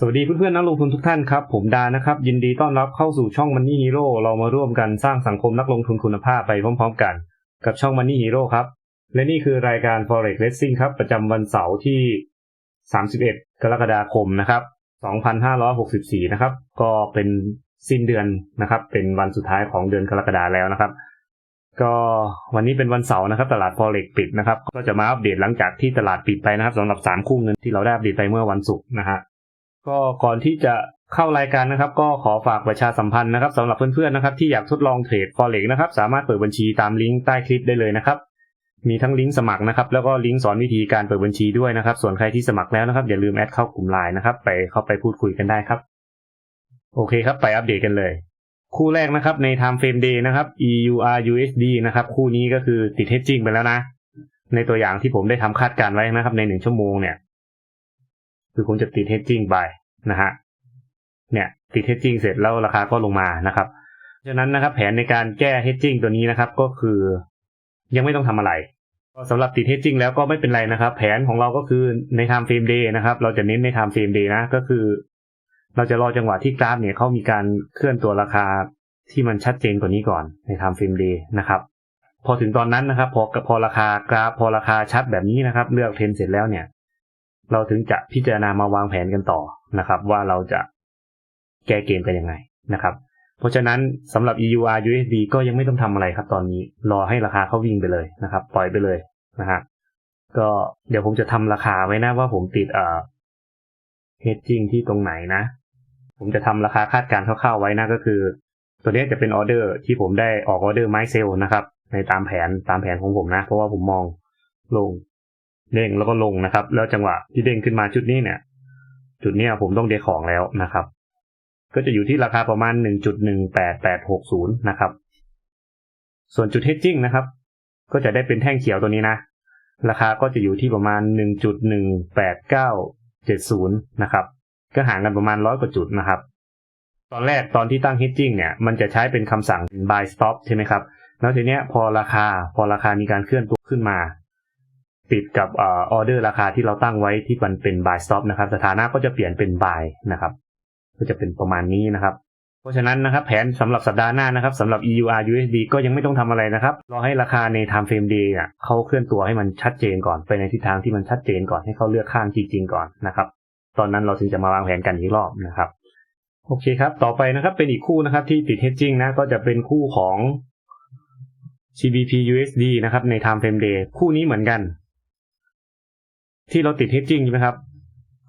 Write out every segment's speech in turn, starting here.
สวัสดีเพื่อนๆนักลงทุนทุกท่านครับ ผมดานะครับ ยินดีต้อนรับเข้าสู่ช่อง Money Hero เรามาร่วมกันสร้างสังคมนักลงทุนคุณภาพไปพร้อมๆกัน กับช่อง Money Hero ครับ และนี่คือรายการ Forex Racing ครับ ประจำวันเสาร์ที่ 31 กรกฎาคมนะครับ 2564 นะครับ ก็เป็นสิ้นเดือนนะครับ เป็นวันสุดท้ายของเดือนกรกฎาแล้วนะครับ ก็วันนี้เป็นวันเสาร์นะครับ ตลาด Forex ปิดนะครับ ก็จะมาอัปเดตหลังจากที่ตลาดปิดไปนะครับสำหรับ 3 คู่เงินที่เราได้อัปเดตไปเมื่อวันศุกร์นะฮะ ก็ก่อนที่จะเข้ารายการนะครับ ก็ขอฝากประชาสัมพันธ์นะครับสำหรับเพื่อนๆนะครับ ที่อยากทดลองเทรด forex นะครับ สามารถเปิดบัญชีตามลิงก์ใต้คลิปได้เลยนะครับ มีทั้งลิงก์สมัครนะครับ แล้วก็ลิงก์สอนวิธีการเปิดบัญชีด้วยนะครับ ส่วนใครที่สมัครแล้วนะครับ อย่าลืมแอดเข้ากลุ่มไลน์นะครับ ไปเข้าไปพูดคุยกันได้ครับ โอเคครับ ไปอัปเดตกันเลย คู่แรกนะครับใน time frame day นะครับ EUR USD นะครับ คู่นี้ก็คือติด hedging ไปแล้วนะ ในตัวอย่างที่ผมได้ทำคาดการณ์ไว้นะครับ ในหนึ่งชั่วโมงเนี่ย คือผมจะติด hedging ไปนะฮะเนี่ยติด hedging เสร็จแล้วราคาก็ลงมานะครับฉะนั้นนะครับ แผนในการแก้ hedging ตัวนี้นะครับ ก็คือยังไม่ต้องทำอะไรก็สำหรับติด hedging แล้วก็ไม่เป็นไรนะครับ แผนของเราก็คือใน time frame day นะครับ เราจะเน้นใน time frame day นะก็คือ เราจะรอจังหวะที่กราฟเนี่ยเขามีการเคลื่อนตัวราคาที่มันชัดเจนกว่านี้ก่อนใน time frame day นะครับพอถึงตอนนั้นนะครับ พอพอราคากราฟพอราคาชัดแบบนี้นะครับ เลือกเทรนเสร็จแล้วเนี่ย เราถึงจะพิจารณามาวางแผนกันต่อนะครับ ว่าเราจะแก้เกมกันยังไงนะครับ เพราะฉะนั้นสำหรับ EUR USD ก็ยังไม่ต้องทำอะไรครับ ตอนนี้รอให้ราคาเขาวิ่งไปเลยนะครับ ปล่อยไปเลยนะฮะก็เดี๋ยวผมจะทำราคาไว้นะว่าผมติดเอ่อ hedging ที่ตรงไหนนะ ผมจะทำราคาคาดการณ์คร่าวๆไว้นะก็คือ ตัวนี้จะเป็นออเดอร์ที่ผมได้ออกออเดอร์ไม้เซลนะครับ ในตามแผนตามแผนของผมนะ เพราะว่าผมมองลง เด้งแล้วก็ลงนะครับ แล้วจังหวะที่เด้งขึ้นมาชุดนี้เนี่ย จุดนี้ผมต้องเดของแล้วนะครับ ก็จะอยู่ที่ราคาประมาณ 1.18860 นะครับ ส่วนจุด hedging นะครับ ก็จะได้เป็นแท่งเขียวตัวนี้นะ ราคาก็จะอยู่ที่ประมาณ 1.18970 นะครับ ก็ห่างกันประมาณร้อยกว่าจุดนะครับ ตอนแรกตอนที่ตั้ง hedging เนี่ย มันจะใช้เป็นคำสั่ง buy stop ใช่ไหมครับ แล้วทีเนี้ยพอราคาพอราคามีการเคลื่อนตัวขึ้นมา ติดกับออเดอร์ราคาที่เราตั้งไว้ที่มันเป็น buy stop นะครับ สถานะก็จะเปลี่ยนเป็น buy นะครับ ก็จะเป็นประมาณนี้นะครับ เพราะฉะนั้นนะครับ แผนสำหรับสัปดาห์หน้านะครับสำหรับ EUR USD ก็ยังไม่ต้องทำอะไรนะครับ รอให้ราคาใน time frame day อะเขาเคลื่อนตัวให้มันชัดเจนก่อนไปในทิศทางที่มันชัดเจนก่อนให้เขาเลือกข้างจริงๆก่อนนะครับ ตอนนั้นเราถึงจะมาวางแผนกันอีกรอบนะครับโอเคครับ ต่อไปนะครับเป็นอีกคู่นะครับที่ติด hedging นะก็จะเป็นคู่ของ GBP USD นะครับใน time frame day คู่นี้เหมือนกัน ที่เราติด hedging ใช่ไหมครับ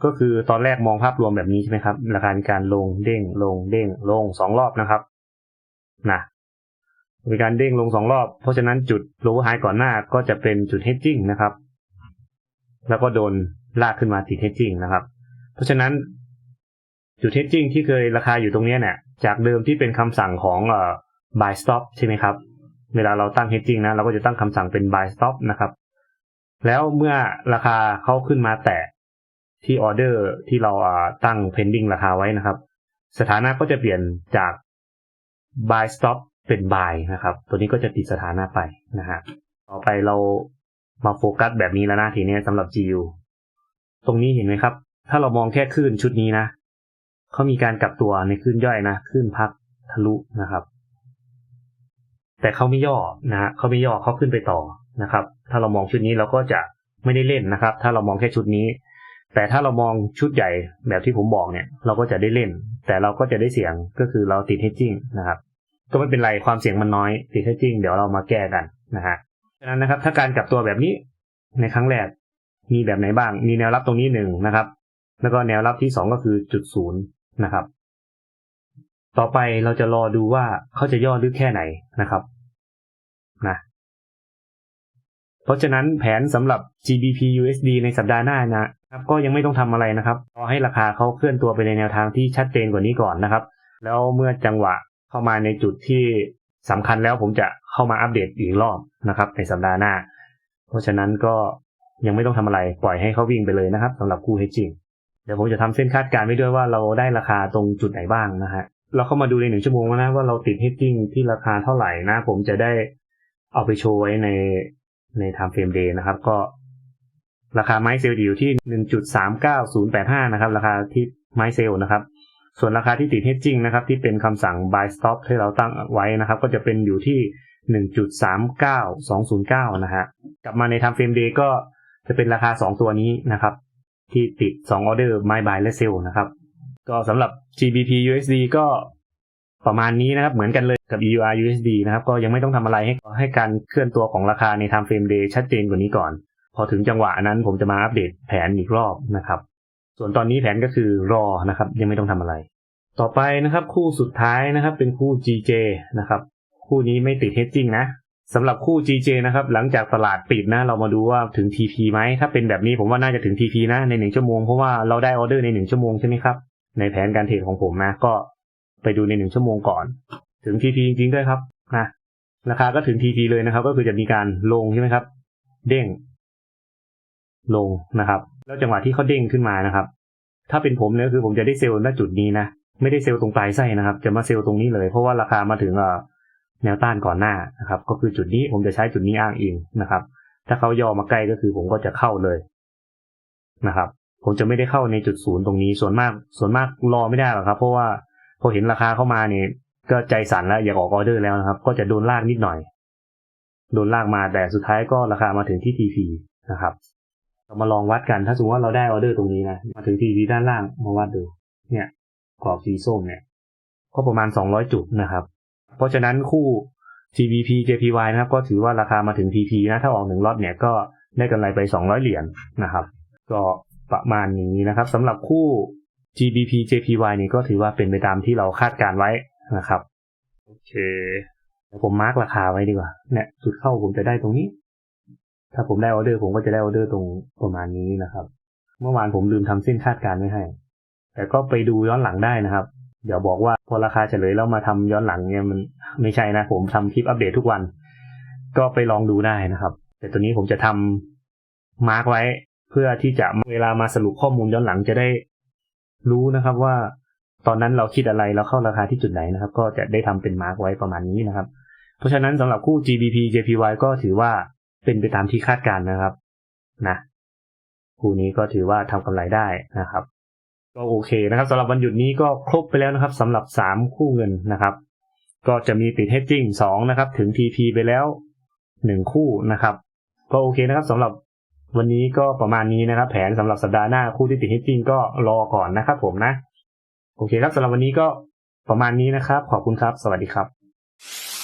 ก็คือตอนแรกมองภาพรวมแบบนี้ใช่ไหมครับราคาการลงเด้งลงเด้งลงสองรอบนะครับนะมีการเด้งลงสองรอบ เพราะฉะนั้นจุด low high ก่อนหน้าก็จะเป็นจุด hedging นะครับ แล้วก็โดนลากขึ้นมาติด hedging นะครับ เพราะฉะนั้นจุด hedging ที่เคยราคาอยู่ตรงนี้เนี่ย จากเดิมที่เป็นคำสั่งของเอ่อ buy stop ใช่ไหมครับ เวลาเราตั้ง hedging นะเราก็จะตั้งคำสั่งเป็น buy stop นะครับ แล้วเมื่อราคาเขาขึ้นมาแตะที่ออเดอร์ที่เราตั้ง pending ราคาไว้นะครับ สถานะก็จะเปลี่ยนจาก buy stop เป็น buy นะครับ ตัวนี้ก็จะติดสถานะไปนะฮะต่อไปเรามาโฟกัสแบบนี้แล้วนะทีนี้สำหรับ GU ตรงนี้เห็นไหมครับ ถ้าเรามองแค่คลื่นชุดนี้นะเขามีการกลับตัวในคลื่นย่อยนะคลื่นพักทะลุนะครับ แต่เขาไม่ย่อนะฮะเขาไม่ย่อเขาขึ้นไปต่อ นะครับ ถ้าเรามองชุดนี้เราก็จะไม่ได้เล่นนะครับ ถ้าเรามองแค่ชุดนี้ แต่ถ้าเรามองชุดใหญ่แบบที่ผมบอกเนี่ย เราก็จะได้เล่น แต่เราก็จะได้เสียงก็คือเราติด hedging นะครับ ก็ไม่เป็นไรความเสี่ยงมันน้อยติด hedging เดี๋ยวเรามาแก้กันนะฮะฉะนั้นนะครับ ถ้าการกลับตัวแบบนี้ในครั้งแรกมีแบบไหนบ้าง มีแนวรับตรงนี้หนึ่งนะครับ แล้วก็แนวรับที่สองก็คือจุดศูนย์นะครับ ต่อไปเราจะรอดูว่าเขาจะย่อลึกแค่ไหนนะครับ เพราะฉะนั้นแผนสำหรับ GBP USD ในสัปดาห์หน้านะครับก็ยังไม่ต้องทำอะไรนะครับรอให้ราคาเขาเคลื่อนตัวไปในแนวทางที่ชัดเจนกว่านี้ก่อนนะครับ แล้วเมื่อจังหวะเข้ามาในจุดที่สำคัญแล้วผมจะเข้ามาอัปเดตอีกรอบนะครับ ในสัปดาห์หน้า เพราะฉะนั้นก็ยังไม่ต้องทำอะไรปล่อยให้เขาวิ่งไปเลยนะครับสำหรับคู่ hedging เดี๋ยวผมจะทำเส้นคาดการณ์ไว้ด้วยว่าเราได้ราคาตรงจุดไหนบ้างนะฮะเราเข้ามาดูในหนึ่งชั่วโมงนะว่าเราติด hedging ที่ราคาเท่าไหร่นะ ผมจะได้เอาไปโชว์ไว้ใน ใน time frame day นะครับ ก็ราคาไม้เซลล์อยู่ที่ 1.39085 นะครับ ราคาที่ไม้เซลนะครับ ส่วนราคาที่ติด hedging นะครับ ที่เป็นคำสั่ง buy stop ที่เราตั้งไว้นะครับ ก็จะเป็นอยู่ที่ 1.39209 นะฮะ กลับมาใน time frame day ก็จะเป็นราคา 2 ตัวนี้นะครับ ที่ติด 2 ออเดอร์ buy buy และ sell นะครับ ก็สำหรับ GBP USD ก็ ประมาณนี้นะครับ เหมือนกันเลยกับ EUR USD นะครับ ก็ยังไม่ต้องทำอะไรให้ให้การเคลื่อนตัวของราคาใน time frame day ชัดเจนกว่านี้ก่อน พอถึงจังหวะนั้นผมจะมาอัปเดตแผนอีกรอบนะครับ ส่วนตอนนี้แผนก็คือรอนะครับ ยังไม่ต้องทำอะไร ต่อไปนะครับ คู่สุดท้ายนะครับ เป็นคู่ GJ นะครับ คู่นี้ไม่ติด hedging นะสำหรับคู่ GJ นะครับ หลังจากตลาดปิดนะ เรามาดูว่าถึง TP ไหม ถ้าเป็นแบบนี้ผมว่าน่าจะถึง TP นะในหนึ่งชั่วโมง เพราะว่าเราได้ออเดอร์ในหนึ่งชั่วโมงใช่ไหมครับ ในแผนการเทรดของผมนะ ก็ ไปดูในหนึ่งชั่วโมงก่อน ถึง TP จริงๆด้วยครับนะราคาก็ถึง TP เลยนะครับ ก็คือจะมีการลงใช่ไหมครับ เด้ง ลงนะครับ แล้วจังหวะที่เขาเด้งขึ้นมานะครับ ถ้าเป็นผมเนี่ยคือผมจะได้เซลล์ณจุดนี้นะไม่ได้เซลล์ตรงปลายไส้นะครับ จะมาเซลล์ตรงนี้เลย เพราะว่าราคามาถึงแนวต้านก่อนหน้านะครับ ก็คือจุดนี้ผมจะใช้จุดนี้อ้างอิงนะครับ ถ้าเขาย่อมาใกล้ก็คือผมก็จะเข้าเลยนะครับ ผมจะไม่ได้เข้าในจุดศูนย์ตรงนี้ส่วนมาก ส่วนมากรอไม่ได้หรอกครับ เพราะว่า พอเห็นราคาเข้ามาเนี่ยก็ใจสั่นแล้วอยากออกออเดอร์แล้วนะครับ ก็จะโดนลากนิดหน่อย โดนลากมาแต่สุดท้ายก็ราคามาถึงที่ TP นะครับ เรามาลองวัดกันถ้าสมมติว่าเราได้ออเดอร์ตรงนี้นะมาถึง TP ด้านล่างมาวัดดูเนี่ยกรอบสีส้มเนี่ย ก็ประมาณ 200 จุดนะครับ เพราะฉะนั้นคู่ GBP JPY นะครับ ก็ถือว่าราคามาถึง TP นะถ้าออกหนึ่งล็อตเนี่ยก็ได้กำไรไป 200 เหรียญนะครับ ก็ประมาณนี้นะครับสำหรับคู่ GBP JPY นี่ก็ถือว่าเป็นไปตามที่เราคาดการไว้นะครับโอเคเดี๋ยวผมมาร์กราคาไว้ดีกว่าเนี่ยจุดเข้าผมจะได้ตรงนี้ ถ้าผมได้ออเดอร์ผมก็จะได้ออเดอร์ตรงประมาณนี้นะครับ เมื่อวานผมลืมทำเส้นคาดการณ์ไว้ให้ แต่ก็ไปดูย้อนหลังได้นะครับ เดี๋ยวบอกว่าพอราคาเฉลยแล้วมาทำย้อนหลังเนี่ยมันไม่ใช่นะ ผมทำคลิปอัปเดตทุกวัน ก็ไปลองดูได้นะครับ แต่ตัวนี้ผมจะทำมาร์กไว้ เพื่อที่จะเวลามาสรุปข้อมูลย้อนหลังจะได้ รู้นะครับว่าตอนนั้นเราคิดอะไรเราเข้าราคาที่จุดไหนนะครับ ก็จะได้ทำเป็นมาร์กไว้ประมาณนี้นะครับ เพราะฉะนั้นสำหรับคู่ GBP JPY ก็ถือว่าเป็นไปตามที่คาดการณ์นะครับนะคู่นี้ก็ถือว่าทำกำไรได้นะครับ ก็โอเคนะครับสำหรับวันหยุดนี้ก็ครบไปแล้วนะครับสำหรับสามคู่เงินนะครับ ก็จะมีติด hedging สองนะครับ ถึง TP ไปแล้วหนึ่งคู่นะครับ ก็โอเคนะครับสำหรับ วันนี้ก็ประมาณนี้นะครับ แผนสำหรับสัปดาห์หน้าคู่ที่ติดฮิตจริงก็รอก่อนนะครับผมนะ โอเคครับสำหรับวันนี้ก็ประมาณนี้นะครับ ขอบคุณครับ สวัสดีครับ